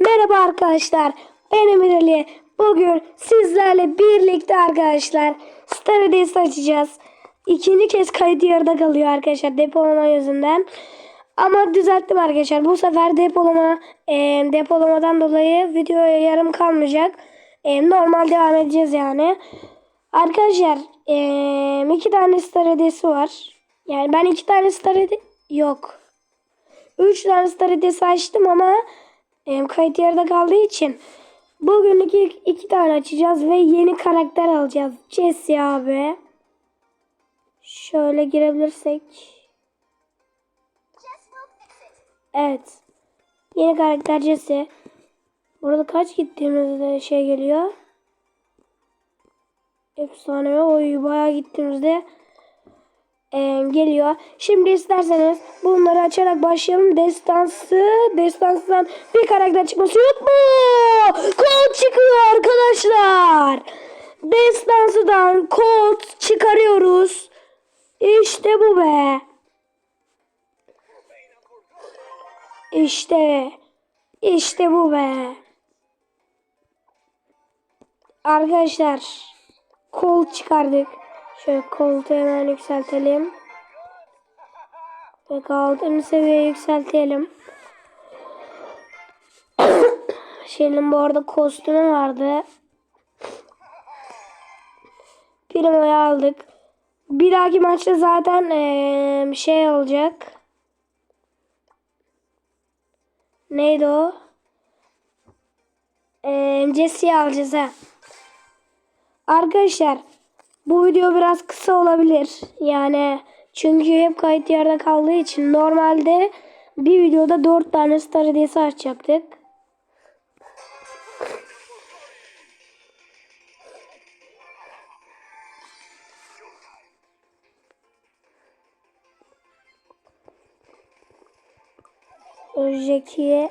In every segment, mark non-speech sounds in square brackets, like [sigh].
Merhaba arkadaşlar. Ben Emir Ali. Bugün sizlerle birlikte arkadaşlar Stardust açacağız. İkinci kez kayıt yarıda kalıyor arkadaşlar depolama yüzünden. Ama düzelttim arkadaşlar. Bu sefer depolama e, depolamadan dolayı videoya yarım kalmayacak. E, normal devam edeceğiz yani. Arkadaşlar e, iki tane Stardust var. Yani ben iki tane Stardust yok. Üç tane Stardust açtım ama e, kayıt yarıda kaldığı için bugünlük ilk iki tane açacağız ve yeni karakter alacağız. Jesse abi. Şöyle girebilirsek. Evet. Yeni karakter Jesse. Burada kaç gittiğimizde şey geliyor. Efsane oy bayağı gittiğimizde e, geliyor. Şimdi isterseniz bunları açarak başlayalım. Destansı, destansından bir karakter çıkması yok mu? Kod çıkıyor arkadaşlar. Destansıdan kod çıkarıyoruz. İşte bu be. İşte. İşte bu be. Arkadaşlar kol çıkardık. Şöyle koltuğu hemen yükseltelim. Ve kaldığı seviyeye yükseltelim. [coughs] Şimdi bu arada kostümü vardı. Primo'yu aldık. Bir dahaki maçta zaten ee, şey olacak. Neydi o? Ee, Jesse'yi alacağız ha. Arkadaşlar bu video biraz kısa olabilir. Yani çünkü hep kayıt yerde kaldığı için normalde bir videoda 4 tane Star hediyesi açacaktık. Jackie'ye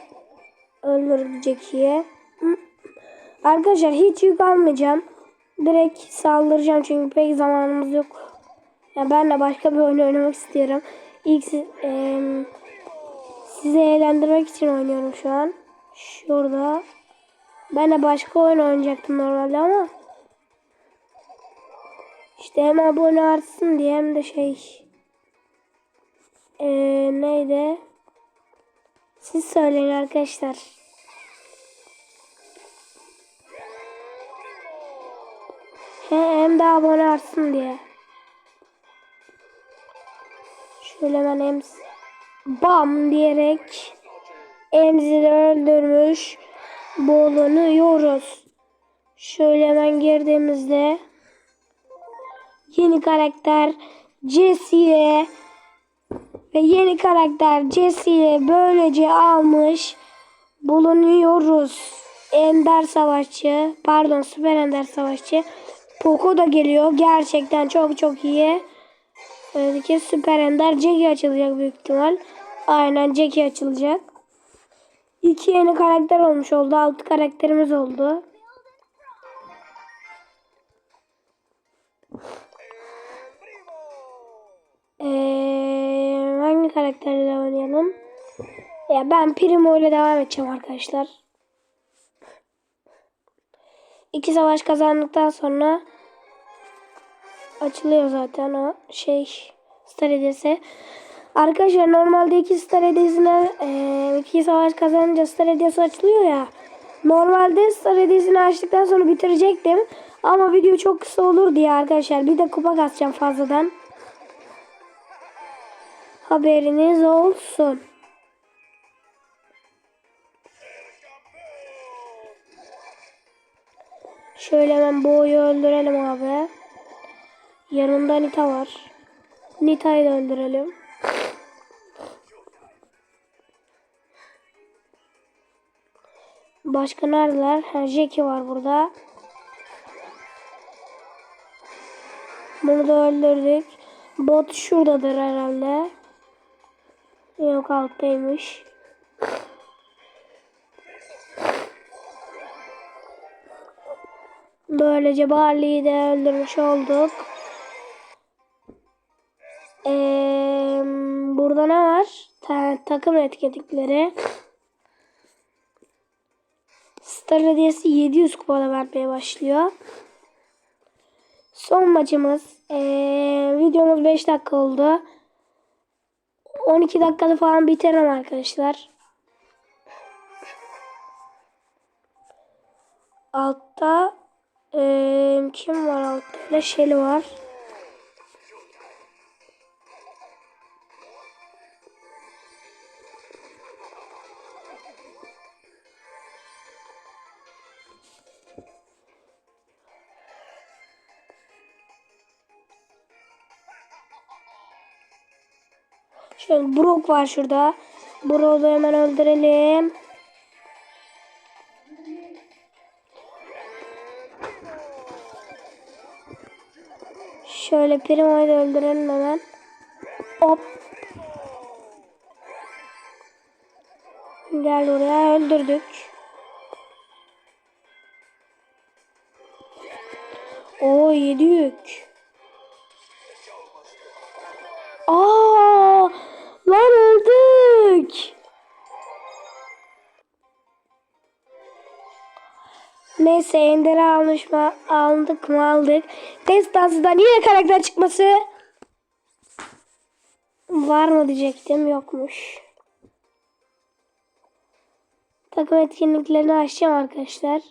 öldürdü Jackie'ye. Arkadaşlar hiç yük almayacağım. Direkt saldıracağım çünkü pek zamanımız yok. Ya ben de başka bir oyun oynamak istiyorum. İlk e, sizi eğlendirmek için oynuyorum şu an. Şurada. Ben de başka oyun oynayacaktım normalde ama işte hem abone artsın diye hem de şey e, neydi? Siz söyleyin arkadaşlar. He, hem de abone artsın diye. Şöyle hemen ems bam diyerek emzini öldürmüş bulunuyoruz. Şöyle hemen girdiğimizde yeni karakter Jesse'ye ve yeni karakter Jesse'yi böylece almış bulunuyoruz. Ender Savaşçı, pardon Süper Ender Savaşçı. Poco da geliyor. Gerçekten çok çok iyi. Böylelikle Süper Ender Jackie açılacak büyük ihtimal. Aynen Jackie açılacak. İki yeni karakter olmuş oldu. Altı karakterimiz oldu. Ee, hangi karakterle oynayalım? Ya ben Primo ile devam edeceğim arkadaşlar. İki savaş kazandıktan sonra açılıyor zaten o şey Star Hediyesi. Arkadaşlar normalde iki Star Hediyesi'ne e, iki savaş kazanınca Star Hediyesi açılıyor ya. Normalde Star Hediyesi'ni açtıktan sonra bitirecektim. Ama video çok kısa olur diye arkadaşlar. Bir de kupa kasacağım fazladan. Haberiniz olsun. Şöyle hemen boğuyu öldürelim abi. Yanında Nita var. Nita'yı da öldürelim. Başka neredeler? Ha, Jackie var burada. Bunu da öldürdük. Bot şuradadır herhalde. Yok alttaymış. Böylece Barley'i de öldürmüş olduk. Ee, burada ne var? Ta takım etkinlikleri. Star hediyesi 700 kupada vermeye başlıyor. Son maçımız. Ee, videomuz 5 dakika oldu. 12 dakikada falan biterim arkadaşlar. Altta ee, kim var altta? Shelly var. Şöyle Brock var şurada. Brock'u da hemen öldürelim. Şöyle Primo'yu da öldürelim hemen. Hop. Gel oraya öldürdük. Oo yedi. Neyse Ender'i almış mı? Aldık mı aldık. Destansıdan yine karakter çıkması. Var mı diyecektim. Yokmuş. Takım etkinliklerini açacağım arkadaşlar.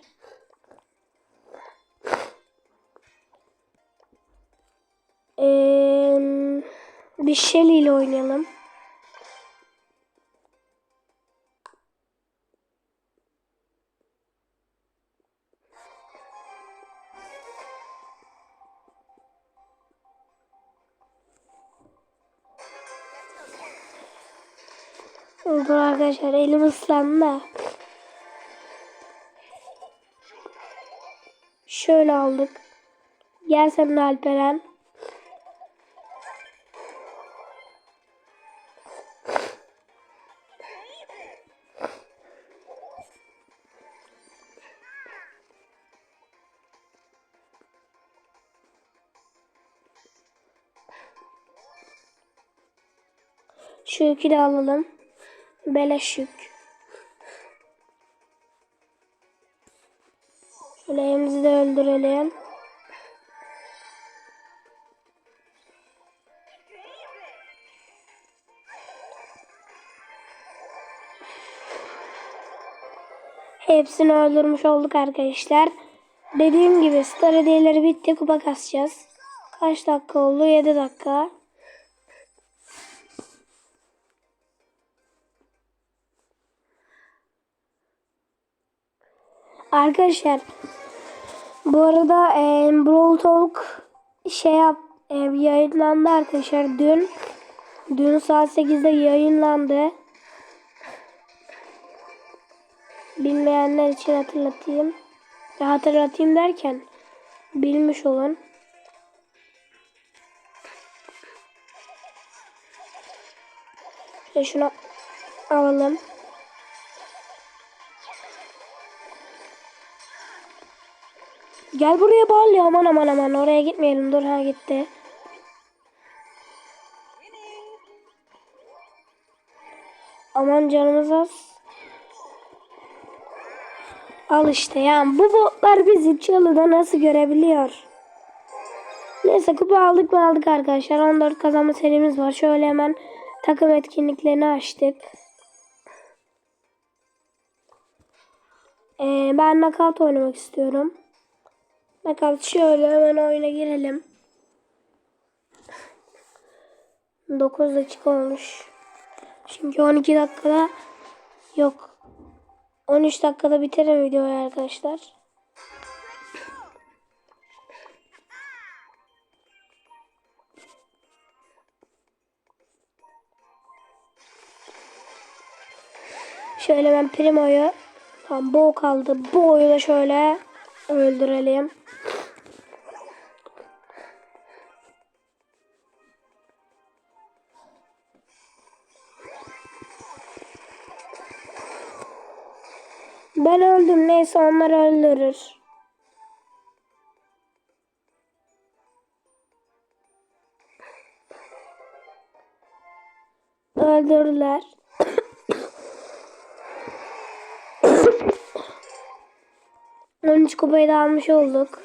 Ee, bir Shelly ile oynayalım. Dur arkadaşlar elim ıslandı. Şöyle aldık. Gel sen Alperen. Şu de alalım. Beleş yük. Şöyle de öldürelim. Hepsini öldürmüş olduk arkadaşlar. Dediğim gibi star hediyeleri bitti. Kupa kasacağız. Kaç dakika oldu? 7 dakika. Arkadaşlar bu arada e, Brawl Talk şey yap e, yayınlandı arkadaşlar dün. Dün saat 8'de yayınlandı. Bilmeyenler için hatırlatayım. Ya hatırlatayım derken bilmiş olun. Şöyle şunu alalım. Gel buraya Barley. Aman aman aman. Oraya gitmeyelim. Dur ha gitti. Aman canımız az. Al işte yani bu botlar bizi çalıda nasıl görebiliyor? Neyse kupa aldık mı aldık arkadaşlar. 14 kazanma serimiz var. Şöyle hemen takım etkinliklerini açtık. Ee, ben knockout oynamak istiyorum. Bakalım şöyle hemen oyuna girelim. 9 dakika olmuş. Çünkü 12 dakikada yok. 13 dakikada biterim videoyu arkadaşlar. Şöyle ben Primo'yu tam Bo kaldı. Bo'yu da şöyle öldürelim. Ben öldüm neyse onlar öldürür. Öldürdüler. 13 kupayı da almış olduk.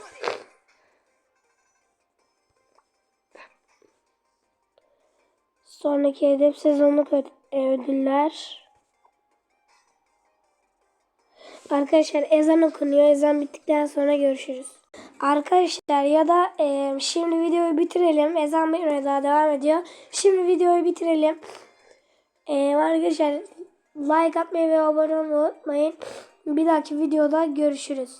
Sonraki hedef sezonluk e, ödüller. Arkadaşlar ezan okunuyor. Ezan bittikten sonra görüşürüz. Arkadaşlar ya da e, şimdi videoyu bitirelim. Ezan bitmeye daha devam ediyor. Şimdi videoyu bitirelim. E, arkadaşlar like atmayı ve abone olmayı unutmayın. Bir dahaki videoda görüşürüz.